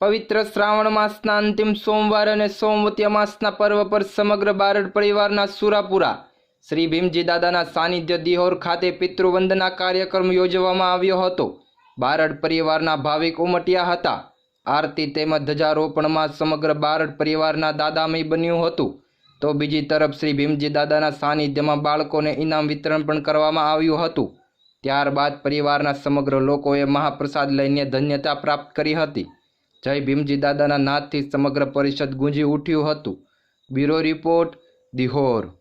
પવિત્ર શ્રાવણ માસના અંતિમ સોમવાર અને સોમવતી અમાસના પર્વ પર સમગ્ર બારડ પરિવારના સુરાપુરા, શ્રી ભીમજી દાદાના સાનિધ્ય દિહોર ખાતે પિતૃવંદના કાર્યક્રમ યોજવામાં આવ્યો હતો. બારડ પરિવારના ભાવિક ઉમટ્યા હતા. આરતી તેમજ ધ્વજારોપણમાં સમગ્ર બારડ પરિવારના દાદામય બન્યું હતું. તો બીજી તરફ શ્રી ભીમજી દાદાના સાનિધ્યમાં બાળકોને ઇનામ વિતરણ પણ કરવામાં આવ્યું હતું. ત્યારબાદ પરિવારના સમગ્ર લોકોએ મહાપ્રસાદ લઈને ધન્યતા પ્રાપ્ત કરી હતી. જય ભીમજી દાદાના નાદથી સમગ્ર પરિષદ ગુંજી ઉઠ્યું હતું. Bureau report Dihor.